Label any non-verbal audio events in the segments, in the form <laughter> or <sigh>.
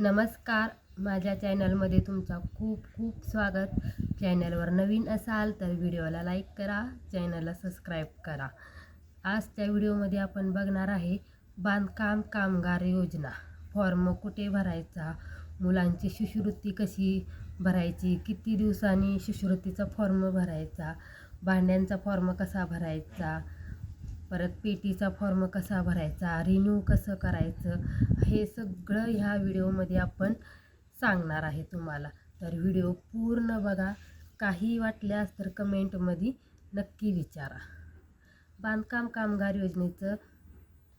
नमस्कार. माझ्या चॅनलमध्ये तुमचा खूप खूप स्वागत. चॅनलवर नवीन असाल तर व्हिडिओला लाईक करा चॅनलला सबस्क्राईब करा. आज त्या व्हिडिओमध्ये आपण बघणार आहे बांधकाम कामगार योजना. फॉर्म कुठे भरायचा? मुलांची शिष्यवृत्ती कशी भरायची? किती दिवसांनी शिष्यवृत्तीचा फॉर्म भरायचा? भांड्यांचा फॉर्म कसा भरायचा? परत पेटीचा फॉर्म कसा भरायचा रिन्यू कसं करायचं हे सगळं ह्या व्हिडिओमध्ये आपण सांगणार आहे तुम्हाला. तर व्हिडिओ पूर्ण बघा. काही वाटल्यास तर कमेंटमध्ये नक्की विचारा. बांधकाम कामगार योजनेचं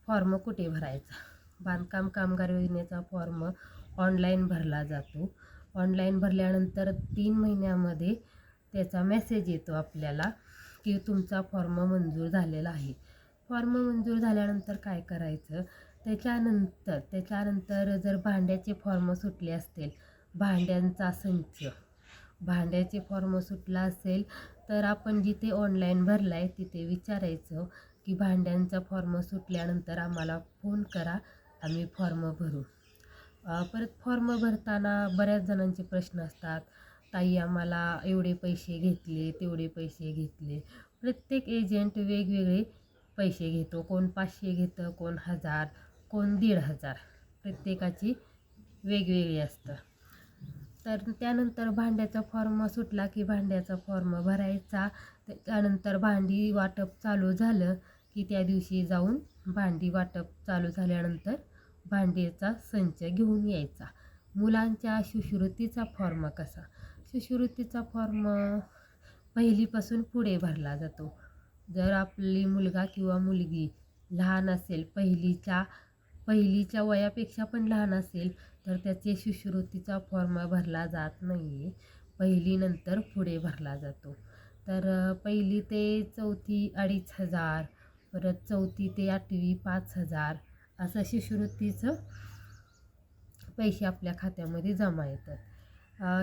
फॉर्म कुठे भरायचा? बांधकाम कामगार योजनेचा फॉर्म ऑनलाईन भरला जातो. ऑनलाईन भरल्यानंतर तीन महिन्यामध्ये त्याचा मेसेज येतो आपल्याला की तुमचा फॉर्म मंजूर झालेला आहे. फॉर्म मंजूर झाल्यानंतर काय करायचं? त्याच्यानंतर त्याच्यानंतर जर भांड्याचे फॉर्म सुटले असतील भांड्यांचा संच. भांड्याचे फॉर्म सुटला असेल तर आपण जिथे ऑनलाईन भरला आहे तिथे विचारायचं की भांड्यांचा फॉर्म सुटल्यानंतर आम्हाला फोन करा आम्ही फॉर्म भरू. परत फॉर्म भरताना बऱ्याच जणांचे प्रश्न असतात ताई आम्हाला एवढे पैसे घेतले तेवढे पैसे घेतले. प्रत्येक एजंट वेगवेगळे पैसे घेतो कोण पाचशे घेतं कोण हजार कोण दीड हजार. प्रत्येकाची वेगवेगळी असतं. तर त्यानंतर भांड्याचा फॉर्म सुटला की भांड्याचा फॉर्म भरायचा. त्यानंतर भांडी वाटप चालू झालं की त्या दिवशी जाऊन भांडी वाटप चालू झाल्यानंतर भांडीचा संच घेऊन यायचा. मुलांच्या शिष्यवृत्तीचा फॉर्म कसा? शिष्यवृत्तीचा फॉर्म पहिलीपासून पुढे भरला जातो. जर आपली मुलगा किंवा मुलगी लहान असेल पहिलीच्या पहिलीच्या वयापेक्षा पण लहान असेल तर त्याचे शिष्यवृत्तीचा फॉर्म भरला जात नाही आहे पहिलीनंतर पुढे भरला जातो. तर पहिली ते चौथी अडीच हजार परत चौथी ते आठवी पाच हजार असं शिष्यवृत्तीचं पैसे आपल्या खात्यामध्ये जमा येतात.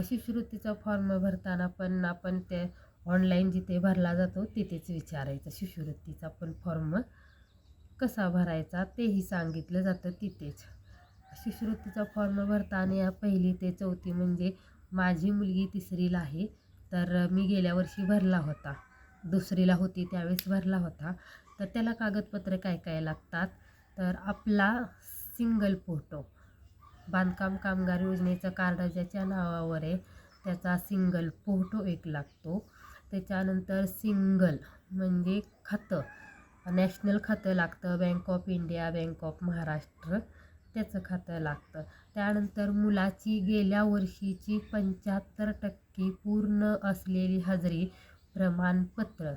शिष्यवृत्तीचा फॉर्म भरताना पण आपण त्या ऑनलाईन जिथे भरला जातो तिथेच विचारायचं. शिष्यवृत्तीचा पण फॉर्म कसा भरायचा तेही सांगितलं जातं तिथेच. शिष्यवृत्तीचा फॉर्म भरताना पहिली ते चौथी म्हणजे माझी मुलगी तिसरीला आहे तर मी गेल्या वर्षी भरला होता. दुसरीला होती त्यावेळेस भरला होता. तर त्याला कागदपत्र काय काय लागतात? तर आपला सिंगल फोटो बांधकाम कामगार योजनेचं कार्ड ज्याच्या नावावर आहे त्याचा सिंगल फोटो एक लागतो. त्याच्यानंतर सिंगल म्हणजे खातं. नॅशनल खातं लागतं bank of India bank of Maharashtra त्याचं खातं लागतं. त्यानंतर मुलाची गेल्या वर्षीची पंच्याहत्तर टक्के पूर्ण असलेली हजेरी प्रमाणपत्र.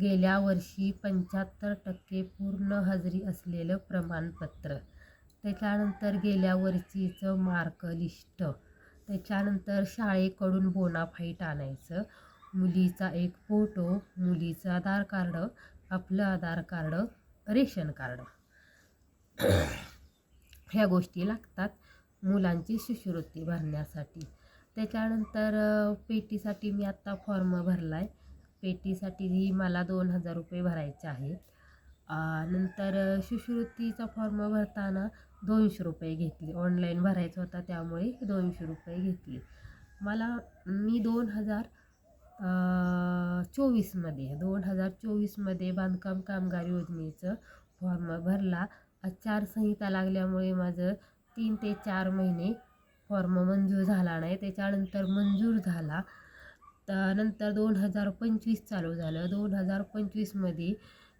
गेल्या वर्षी पंच्याहत्तर टक्के पूर्ण हजेरी असलेलं प्रमाणपत्र. त्याच्यानंतर गेल्या वर्षीचं मार्क लिस्ट. त्याच्यानंतर शाळेकडून बोनाफाईट आणायचं. मुलीचा एक फोटो मुलीचं आधार कार्ड आपलं आधार कार्ड रेशन कार्ड. <clears throat> ह्या गोष्टी लागतात मुलांची शिष्यवृत्ती भरण्यासाठी. त्याच्यानंतर पेटीसाठी मी आत्ता फॉर्म भरला आहे पेटीसाठीही मला दोन हजार रुपये भरायचे आहेत. नंतर शिष्यवृत्तीचा फॉर्म भरताना दोनशे रुपये घेतले. ऑनलाईन भरायचा होता त्यामुळे दोनशे रुपये घेतले. मला मी दोन हजार चोवीसमध्ये दोन हजार चोवीसमध्ये बांधकाम कामगार योजनेचं फॉर्म भरला. आचारसंहिता लागल्यामुळे माझं तीन ते चार महिने फॉर्म मंजूर झाला नाही. त्याच्यानंतर मंजूर झाला. त्यानंतर दोन हजार पंचवीस चालू झालं. दोन हजार पंचवीसमध्ये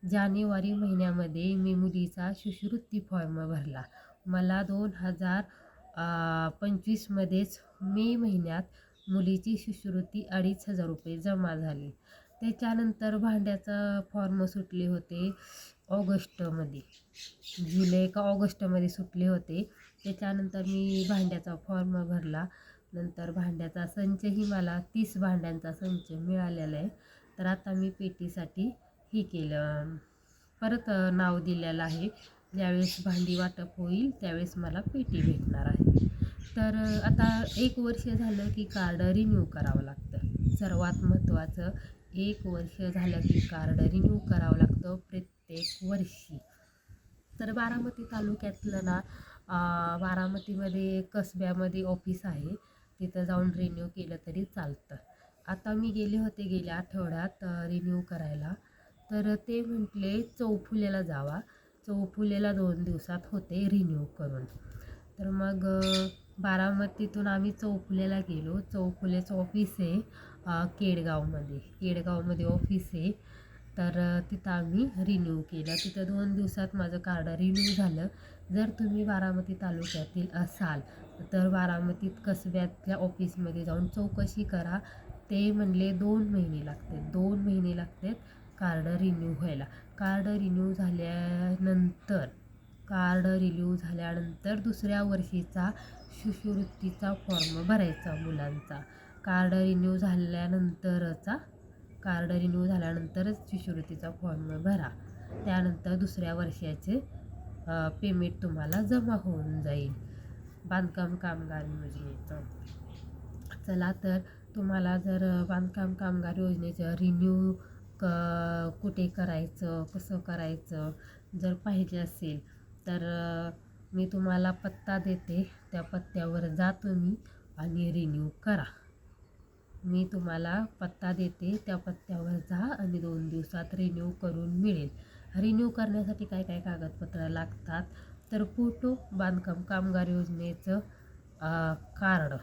जानेवारी महिन्यामध्ये मी मुलीचा शिष्यवृत्ती फॉर्म भरला. मला दोन हजार पंचवीसमध्येच मे महिन्यात मुलीची शिष्यवृत्ती अडीच हजार रुपये जमा झाली. त्याच्यानंतर भांड्याचा फॉर्म सुटले होते ऑगस्टमध्ये. जुलै का ऑगस्टमध्ये सुटले होते. त्याच्यानंतर मी भांड्याचा फॉर्म भरला. नंतर भांड्याचा संचही मला तीस भांड्यांचा संच मिळालेला आहे. तर आता मी पेटीसाठी हे केलं. परत नाव दिलेलं आहे. ज्यावेळेस भांडी वाटप होईल त्यावेळेस मला पेटी भेटणार आहे. तर आता एक वर्ष झालं की कार्ड रिन्यू करावं लागतं. सर्वात महत्त्वाचं एक वर्ष झालं की कार्ड रिन्यू करावं लागतं प्रत्येक वर्षी. तर बारामती तालुक्यातलं ना बारामतीमध्ये कसब्यामध्ये ऑफिस आहे. तिथं जाऊन रिन्यू केलं तरी चालतं. आता मी गेले होते गेल्या आठवड्यात रिन्यू करायला. तर ते म्हटले चौफुलेला जावा. चौफुलेला दोन दिवसात होते रिन्यू करून. तर मग बारामतीतून आम्ही चौफुल्याला गेलो. चौफुल्याचं ऑफिस आहे केडगावमध्ये. केडगावमध्ये ऑफिस आहे. तर तिथं आम्ही रिन्यू केलं. तिथं दोन दिवसात माझं कार्ड रिन्यू झालं. जर तुम्ही बारामती तालुक्यातील असाल तर बारामतीत कसब्यातल्या ऑफिसमध्ये जाऊन चौकशी करा. ते म्हणले दोन महिने लागते दोन महिने लागतात कार्ड रिन्यू व्हायला. कार्ड रिन्यू झाल्यानंतर कार्ड रिन्यू झाल्यानंतर दुसऱ्या वर्षीचा शिष्यवृत्तीचा फॉर्म भरायचा मुलांचा. कार्ड रिन्यू झाल्यानंतरचा कार्ड रिन्यू झाल्यानंतरच शिष्यवृत्तीचा फॉर्म भरा. त्यानंतर दुसऱ्या वर्षाचे पेमेंट तुम्हाला जमा होऊन जाईल. बांधकाम कामगार योजनेचं. चला तर तुम्हाला जर बांधकाम कामगार योजनेचं रिन्यू क कुठे करायचं कसं करायचं जर पाहिजे असेल तर मी तुम्हाला पत्ता देते. त्या पत्त्यावर जा तुम्ही आणि रिन्यू करा. मी तुम्हाला पत्ता देते. त्या पत्त्यावर जा आणि दोन दिवसात रिन्यू करून मिळेल. रिन्यू करण्यासाठी काय काय कागदपत्रं लागतात? तर फोटो बांधकाम कामगार योजनेचं कार्ड.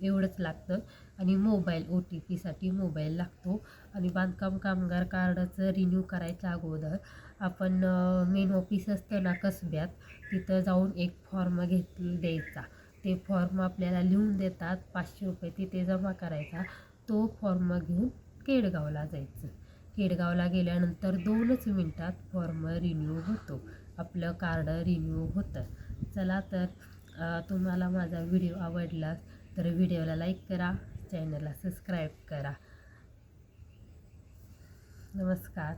एवढंच लागतं. आणि मोबाईल ओ टी पीसाठी मोबाईल लागतो. आणि बांधकाम कामगार कार्डाचं रिन्यू करायच्या अगोदर आपण मेन ऑफिस असतं ना कसब्यात तिथं जाऊन एक फॉर्म घेत द्यायचा. ते फॉर्म आपल्याला लिहून देतात पाचशे रुपये तिथे जमा करायचा. तो फॉर्म घेऊन केडगावला जायचं. केडगावला गेल्यानंतर दोनच मिनटात फॉर्म रिन्यू होतो. आपलं कार्ड रिन्यू होतं. चला तर तुम्हाला माझा व्हिडिओ आवडला तर व्हिडिओला लाईक करा चॅनलला सबस्क्राईब करा. नमस्कार.